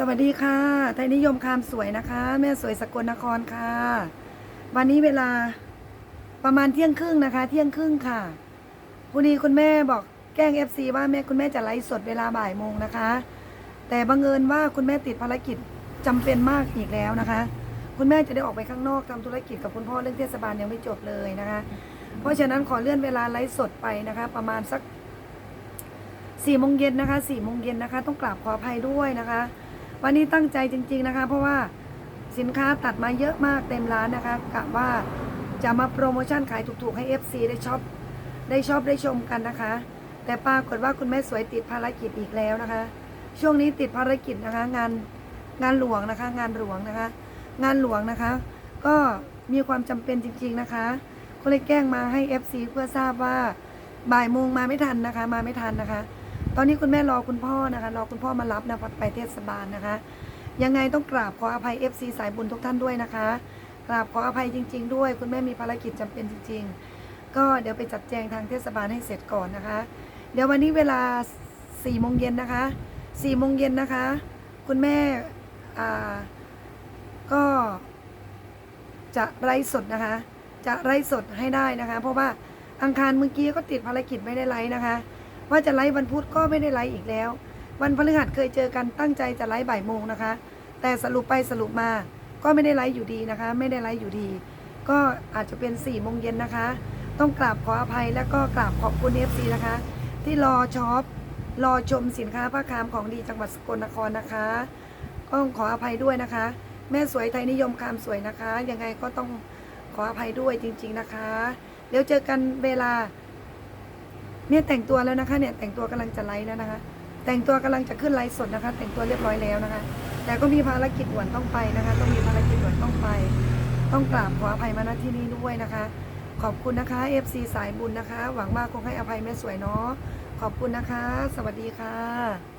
สวัสดีค่ะ ไทยนิยมคามสวยนะคะ แม่สวยสกลนครค่ะ วันนี้เวลาประมาณเที่ยงครึ่งนะคะ เที่ยงครึ่งค่ะพอดีคุณแม่บอกแกล้ง FC ว่าแม่คุณแม่จะไลฟ์สดเวลาบ่ายโมงนะคะ แต่บังเอิญว่าคุณแม่ติดภารกิจจำเป็นมากอีกแล้วนะคะ คุณแม่จะได้ออกไปข้างนอกทำธุรกิจกับคุณพ่อเรื่องเทศบาลยังไม่จบเลยนะคะ เพราะฉะนั้นขอเลื่อนเวลาไลฟ์สดไปนะคะ ประมาณสักสี่โมงเย็นนะคะสี่โมงเย็นนะคะ ต้องกราบขออภัยด้วยนะคะ วันนี้ตั้งใจจริง ๆนะคะ เพราะว่าสินค้าตัดมาเยอะมากเต็มร้านนะคะกะว่าจะมาโปรโมชั่นขายถูกๆให้ FC ได้ช็อปได้ชอบได้ชมกันนะคะ แต่ปรากฏว่าคุณแม่สวยติดภารกิจอีกแล้วนะคะ ช่วงนี้ติดภารกิจนะคะ งานงานหลวงนะคะ งานหลวงนะคะ งานหลวงนะคะ ก็มีความจำเป็นจริง ๆนะคะก็เลยแกล้งมาให้ FC เพื่อทราบว่าบ่ายโมงมาไม่ทันนะคะ มาไม่ทันนะคะ ตอนนี้คุณแม่รอคุณพ่อนะคะรอคุณพ่อมารับนะไปเทศบาลนะคะ ยังไงต้องกราบขออภัย FC สายบุญทุกท่านด้วยนะคะ กราบขออภัยจริง ๆ ด้วย คุณแม่มีภารกิจจำเป็นจริง ๆ ก็เดี๋ยวไปจัดแจงทางเทศบาลให้เสร็จก่อนนะคะ เดี๋ยววันนี้เวลา4โมงเย็นนะคะ4โมงเย็นนะคะ คุณแม่ก็จะไลฟ์สดนะคะ จะไลฟ์สดให้ได้นะคะ เพราะว่าอังคารเมื่อกี้ก็ติดภารกิจไม่ได้ไลฟ์นะคะ ว่าจะไลฟ์วันพุธก็ไม่ได้ไลฟ์อีกแล้ว วันพฤหัสเคยเจอกันตั้งใจจะไลฟ์บ่ายโมงนะคะ แต่สรุปไปสรุปมาก็ไม่ได้ไลฟ์อยู่ดีนะคะ ไม่ได้ไลฟ์อยู่ดี ก็อาจจะเป็น4ี่โมงเย็นนะคะ ต้องกราบขออภัยแล้วก็กราบขอบคุณ FC นะคะ ที่รอช็อปรอชมสินค้าผ้าคามของดีจังหวัดสกลนครนะคะก็ต้องขออภัยด้วยนะคะ แม่สวยไทยนิยมคามสวยนะคะ ยังไงก็ต้องขออภัยด้วยจริง ๆนะคะ เดี๋ยวเจอกันเวลา เนี่ยแต่งตัวแล้วนะคะเนี่ยแต่งตัวกำลังจะไลฟ์แล้วนะคะ แต่งตัวกำลังจะขึ้นไลฟ์สดนะคะ แต่งตัวเรียบร้อยแล้วนะคะ แต่ก็มีภารกิจด่วนต้องไปนะคะ ต้องมีภารกิจด่วนต้องไป ต้องกราบขออภัยมาณที่นี้ด้วยนะคะ ขอบคุณนะคะ FC สายบุญนะคะ หวังว่าคงให้อภัยแม่สวยเนาะขอบคุณนะคะ สวัสดีค่ะ